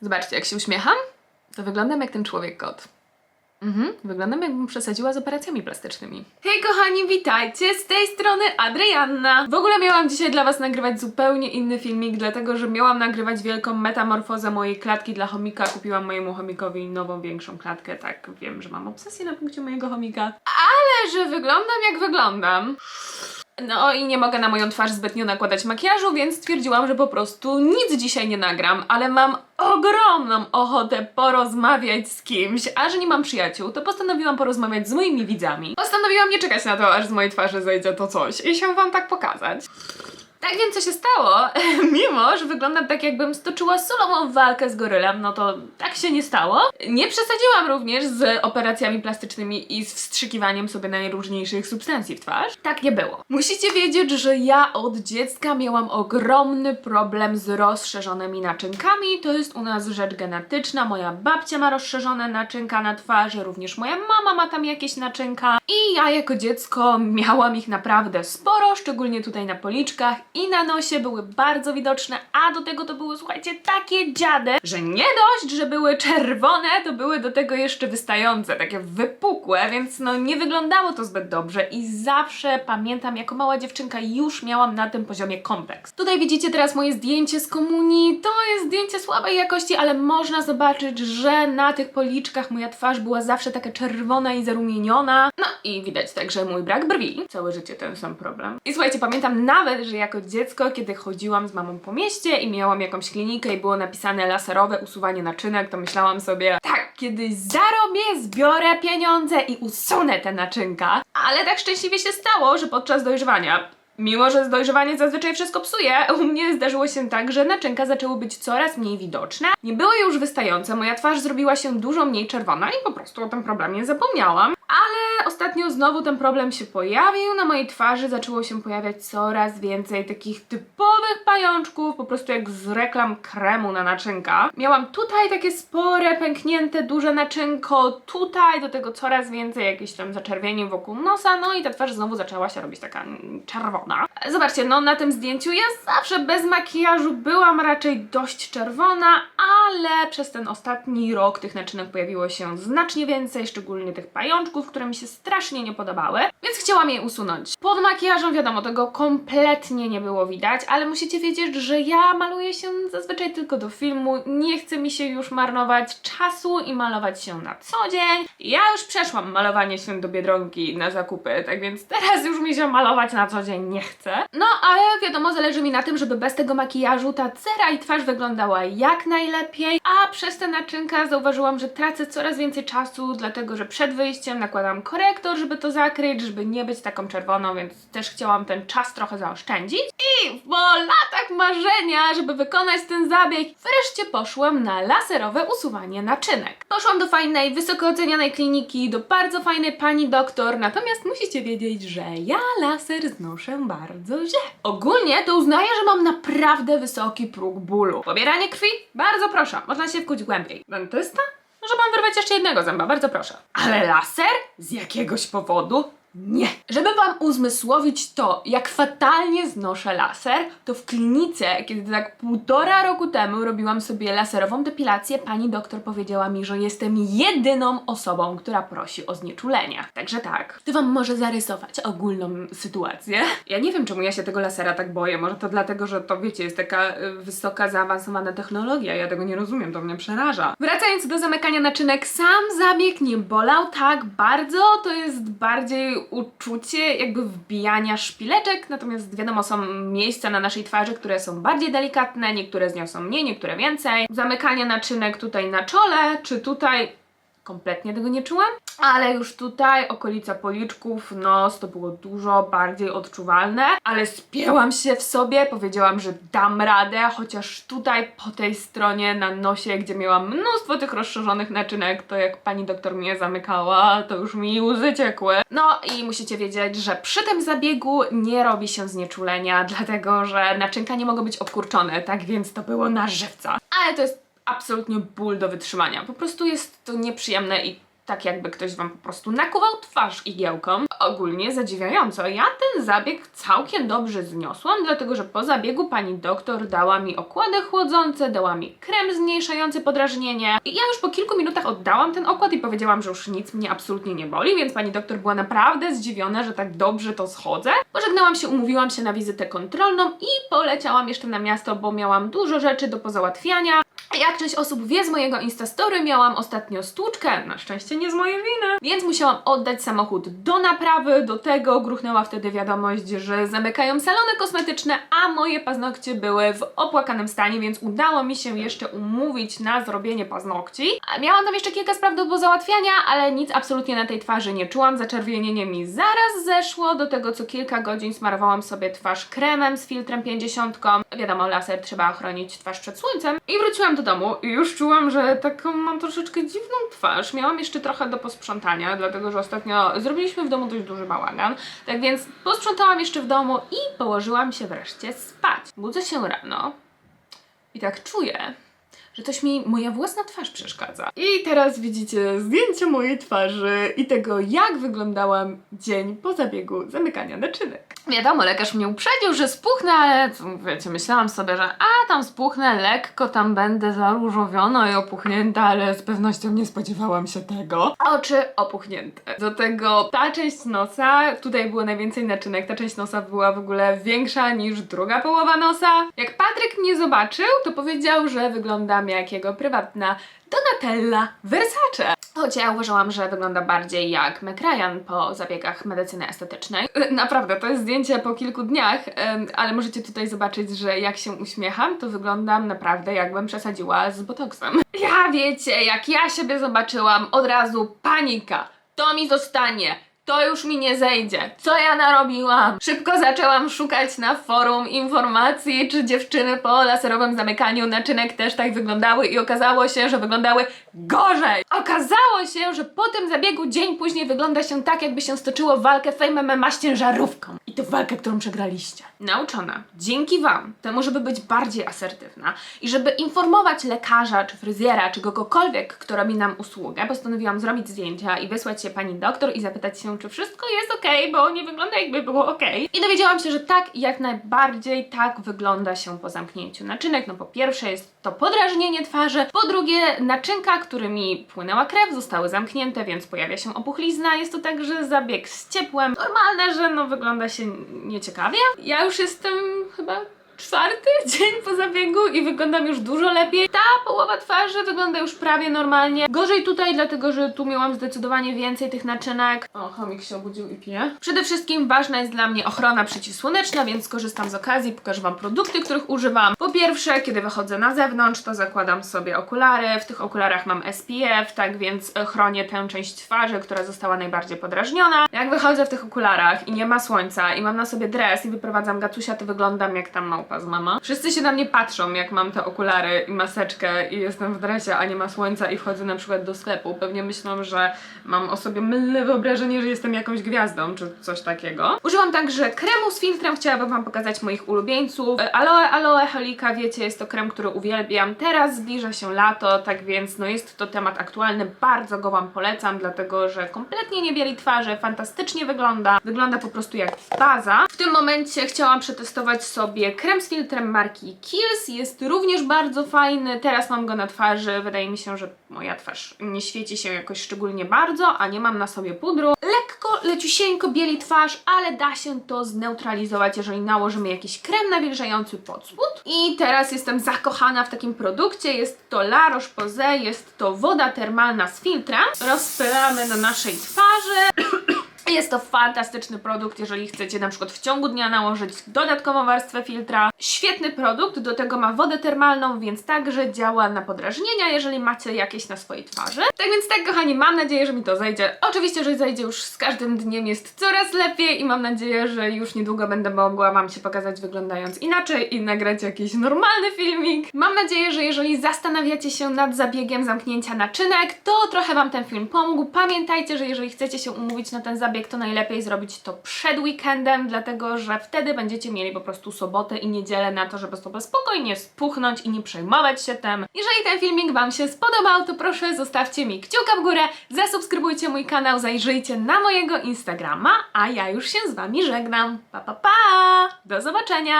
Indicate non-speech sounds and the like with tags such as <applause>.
Zobaczcie, jak się uśmiecham, to wyglądam jak ten człowiek kot. Mhm, wyglądam jakbym przesadziła z operacjami plastycznymi. Hej kochani, witajcie! Z tej strony Adrianna! W ogóle miałam dzisiaj dla was nagrywać zupełnie inny filmik, dlatego że miałam nagrywać wielką metamorfozę mojej klatki dla chomika. Kupiłam mojemu chomikowi nową, większą klatkę. Tak, wiem, że mam obsesję na punkcie mojego chomika. Ale że wyglądam jak wyglądam. No i nie mogę na moją twarz zbytnio nakładać makijażu, więc stwierdziłam, że po prostu nic dzisiaj nie nagram, ale mam ogromną ochotę porozmawiać z kimś, a że nie mam przyjaciół, to postanowiłam porozmawiać z moimi widzami. Postanowiłam nie czekać na to, aż z mojej twarzy zejdzie to coś i się wam tak pokazać. Tak więc co się stało? <laughs> Mimo, że wyglądam tak jakbym stoczyła solową walkę z gorylem, no to tak się nie stało. Nie przesadziłam również z operacjami plastycznymi i z wstrzykiwaniem sobie najróżniejszych substancji w twarz. Tak nie było. Musicie wiedzieć, że ja od dziecka miałam ogromny problem z rozszerzonymi naczynkami. To jest u nas rzecz genetyczna. Moja babcia ma rozszerzone naczynka na twarzy, również moja mama ma tam jakieś naczynka. I ja jako dziecko miałam ich naprawdę sporo, szczególnie tutaj na policzkach i na nosie były bardzo widoczne, a do tego to były, słuchajcie, takie dziady, że nie dość, że były czerwone, to były do tego jeszcze wystające, takie wypukłe, więc no nie wyglądało to zbyt dobrze i zawsze pamiętam, jako mała dziewczynka już miałam na tym poziomie kompleks. Tutaj widzicie teraz moje zdjęcie z komunii, to jest zdjęcie słabej jakości, ale można zobaczyć, że na tych policzkach moja twarz była zawsze taka czerwona i zarumieniona. No i widać także mój brak brwi. Całe życie ten sam problem. I słuchajcie, pamiętam nawet, że jako dziecko, kiedy chodziłam z mamą po mieście i miałam jakąś klinikę i było napisane laserowe usuwanie naczynek, to myślałam sobie, tak, kiedyś zarobię, zbiorę pieniądze i usunę te naczynka. Ale tak szczęśliwie się stało, że podczas dojrzewania Mimo, że dojrzewanie zazwyczaj wszystko psuje, u mnie zdarzyło się tak, że naczynka zaczęły być coraz mniej widoczne, nie były już wystające, moja twarz zrobiła się dużo mniej czerwona i po prostu o tym problemie zapomniałam. Ale ostatnio znowu ten problem się pojawił, na mojej twarzy zaczęło się pojawiać coraz więcej takich typowych pajączków, po prostu jak z reklam kremu na naczynka. Miałam tutaj takie spore, pęknięte, duże naczynko, tutaj do tego coraz więcej jakichś tam zaczerwieni wokół nosa, no i ta twarz znowu zaczęła się robić taka czerwona. Zobaczcie, no na tym zdjęciu ja zawsze bez makijażu byłam raczej dość czerwona, ale przez ten ostatni rok tych naczynek pojawiło się znacznie więcej, szczególnie tych pajączków, które mi się strasznie nie podobały, więc chciałam je usunąć. Pod makijażem, wiadomo, tego kompletnie nie było widać, ale musicie wiedzieć, że ja maluję się zazwyczaj tylko do filmu, nie chce mi się już marnować czasu i malować się na co dzień. Ja już przeszłam malowanie się do Biedronki na zakupy, tak więc teraz już mi się malować na co dzień nie chce. No, ale wiadomo, zależy mi na tym, żeby bez tego makijażu ta cera i twarz wyglądała jak najlepiej, a przez te naczynka zauważyłam, że tracę coraz więcej czasu, dlatego że przed wyjściem nakładam korektor, żeby to zakryć, żeby nie być taką czerwoną, więc też chciałam ten czas trochę zaoszczędzić. I po latach marzenia, żeby wykonać ten zabieg, wreszcie poszłam na laserowe usuwanie naczynek. Poszłam do fajnej, wysoko ocenianej kliniki, do bardzo fajnej pani doktor, natomiast musicie wiedzieć, że ja laser znoszę bardzo źle. Ogólnie to uznaję, że mam naprawdę wysoki próg bólu. Pobieranie krwi? Bardzo proszę, można się wkuć głębiej. Dentysta? Może mam wyrwać jeszcze jednego zęba, bardzo proszę. Ale laser? Z jakiegoś powodu? Nie. Żeby wam uzmysłowić to, jak fatalnie znoszę laser, to w klinice, kiedy tak półtora roku temu robiłam sobie laserową depilację, pani doktor powiedziała mi, że jestem jedyną osobą, która prosi o znieczulenie. Także tak, to wam może zarysować ogólną sytuację. Ja nie wiem, czemu ja się tego lasera tak boję. Może to dlatego, że to wiecie, jest taka y, wysoka, zaawansowana technologia. Ja tego nie rozumiem, to mnie przeraża. Wracając do zamykania naczynek, sam zabieg nie bolał tak bardzo. To jest bardziej uczucie jakby wbijania szpileczek, natomiast wiadomo, są miejsca na naszej twarzy, które są bardziej delikatne, niektóre z nią są mniej, niektóre więcej. Zamykanie naczynek tutaj na czole, czy tutaj kompletnie tego nie czułam, ale już tutaj okolica policzków, nos, to było dużo bardziej odczuwalne, ale spięłam się w sobie, powiedziałam, że dam radę, chociaż tutaj po tej stronie na nosie, gdzie miałam mnóstwo tych rozszerzonych naczynek, to jak pani doktor mnie zamykała, to już mi łzy ciekły. No i musicie wiedzieć, że przy tym zabiegu nie robi się znieczulenia, dlatego że naczynka nie mogą być obkurczone, tak więc to było na żywca. Ale to jest absolutnie ból do wytrzymania. Po prostu jest to nieprzyjemne i tak jakby ktoś wam po prostu nakuwał twarz igiełką. Ogólnie zadziwiająco, ja ten zabieg całkiem dobrze zniosłam, dlatego że po zabiegu pani doktor dała mi okłady chłodzące, dała mi krem zmniejszający podrażnienie. I ja już po kilku minutach oddałam ten okład i powiedziałam, że już nic mnie absolutnie nie boli, więc pani doktor była naprawdę zdziwiona, że tak dobrze to schodzę. Pożegnałam się, umówiłam się na wizytę kontrolną i poleciałam jeszcze na miasto, bo miałam dużo rzeczy do pozałatwiania. Jak część osób wie z mojego Instastory, miałam ostatnio stłuczkę, na szczęście nie z mojej winy, więc musiałam oddać samochód do naprawy. Do tego gruchnęła wtedy wiadomość, że zamykają salony kosmetyczne, a moje paznokcie były w opłakanym stanie, więc udało mi się jeszcze umówić na zrobienie paznokci. Miałam tam jeszcze kilka spraw do załatwiania, ale nic absolutnie na tej twarzy nie czułam. Zaczerwienienie mi zaraz zeszło, do tego co kilka godzin smarowałam sobie twarz kremem z filtrem 50. Wiadomo, laser trzeba chronić twarz przed słońcem. I wróciłam do domu i już czułam, że taką mam troszeczkę dziwną twarz. Miałam jeszcze trochę do posprzątania, dlatego że ostatnio zrobiliśmy w domu dość duży bałagan. Tak więc posprzątałam jeszcze w domu i położyłam się wreszcie spać. Budzę się rano i tak czuję, że coś mi moja własna twarz przeszkadza. I teraz widzicie zdjęcie mojej twarzy i tego, jak wyglądałam dzień po zabiegu zamykania naczynek. Wiadomo, lekarz mnie uprzedził, że spuchnę, ale wiecie, myślałam sobie, że a tam spuchnę lekko, tam będę zaróżowiona i opuchnięta, ale z pewnością nie spodziewałam się tego. Oczy opuchnięte. Do tego ta część nosa, tutaj było najwięcej naczynek, ta część nosa była w ogóle większa niż druga połowa nosa. Jak Patryk mnie zobaczył, to powiedział, że wyglądam jak jego prywatna Donatella Versace. Choć ja uważałam, że wygląda bardziej jak Meg Ryan po zabiegach medycyny estetycznej. Y, Naprawdę, to jest zdjęcie po kilku dniach, ale możecie tutaj zobaczyć, że jak się uśmiecham, to wyglądam naprawdę jakbym przesadziła z botoksem. Ja wiecie, jak ja siebie zobaczyłam, od razu panika. To mi zostanie. To już mi nie zejdzie. Co ja narobiłam? Szybko zaczęłam szukać na forum informacji, czy dziewczyny po laserowym zamykaniu naczynek też tak wyglądały i okazało się, że wyglądały gorzej. Okazało się, że po tym zabiegu dzień później wygląda się tak, jakby się stoczyło walkę Fame MMA z ciężarówką. I to walkę, którą przegraliście. Nauczona dzięki Wam temu, żeby być bardziej asertywna i żeby informować lekarza, czy fryzjera, czy kogokolwiek, kto robi nam usługę, postanowiłam zrobić zdjęcia i wysłać się pani doktor i zapytać się, czy wszystko jest ok, bo nie wygląda jakby było ok. I dowiedziałam się, że tak, jak najbardziej tak wygląda się po zamknięciu naczynek. No po pierwsze jest to podrażnienie twarzy, po drugie naczynka, którymi płynęła krew, zostały zamknięte, więc pojawia się opuchlizna. Jest to także zabieg z ciepłem. Normalne, że no wygląda się nieciekawie. Ja już jestem chyba czwarty <laughs> dzień po zabiegu i wyglądam już dużo lepiej. Ta połowa twarzy wygląda już prawie normalnie. Gorzej tutaj, dlatego że tu miałam zdecydowanie więcej tych naczynek. O, chomik się obudził i pije. Przede wszystkim ważna jest dla mnie ochrona przeciwsłoneczna, więc skorzystam z okazji, pokażę Wam produkty, których używam. Po pierwsze, kiedy wychodzę na zewnątrz, to zakładam sobie okulary. W tych okularach mam SPF, tak więc e, chronię tę część twarzy, która została najbardziej podrażniona. Jak wychodzę w tych okularach i nie ma słońca i mam na sobie dres i wyprowadzam gatusia, to wyglądam jak tam małpa z mama. Wszyscy się na mnie patrzą, jak mam te okulary i maseczkę i jestem w dresie, a nie ma słońca i wchodzę na przykład do sklepu. Pewnie myślą, że mam o sobie mylne wyobrażenie, że jestem jakąś gwiazdą czy coś takiego. Używam także kremu z filtrem, chciałabym Wam pokazać moich ulubieńców. E, Aloe Aloe Holika, wiecie, jest to krem, który uwielbiam. Teraz zbliża się lato, tak więc no jest to temat aktualny, bardzo go Wam polecam, dlatego że kompletnie nie bieli twarzy, fantastycznie wygląda, wygląda po prostu jak baza. W tym momencie chciałam przetestować sobie krem z filtrem marki Kiehl's, jest również bardzo fajny, teraz mam go na twarzy, wydaje mi się, że moja twarz nie świeci się jakoś szczególnie bardzo, a nie mam na sobie pudru. Lekko, leciusieńko bieli twarz, ale da się to zneutralizować, jeżeli nałożymy jakiś krem nawilżający pod spód. I teraz jestem zakochana w takim produkcie, jest to La Roche-Posay, jest to woda termalna z filtrem. Rozpylamy na naszej twarzy. <clears throat> Jest to fantastyczny produkt, jeżeli chcecie na przykład w ciągu dnia nałożyć dodatkową warstwę filtra. Świetny produkt, do tego ma wodę termalną, więc także działa na podrażnienia, jeżeli macie jakieś na swojej twarzy. Tak więc tak, kochani, mam nadzieję, że mi to zejdzie. Oczywiście, że zejdzie już z każdym dniem jest coraz lepiej i mam nadzieję, że już niedługo będę mogła Wam się pokazać wyglądając inaczej i nagrać jakiś normalny filmik. Mam nadzieję, że jeżeli zastanawiacie się nad zabiegiem zamknięcia naczynek, to trochę Wam ten film pomógł. Pamiętajcie, że jeżeli chcecie się umówić na ten zabieg, zabieg, to najlepiej zrobić to przed weekendem, dlatego że wtedy będziecie mieli po prostu sobotę i niedzielę na to, żeby sobie spokojnie spuchnąć i nie przejmować się tym. Jeżeli ten filmik Wam się spodobał, to proszę zostawcie mi kciuka w górę, zasubskrybujcie mój kanał, zajrzyjcie na mojego Instagrama, a ja już się z Wami żegnam. Pa, pa, pa! Do zobaczenia!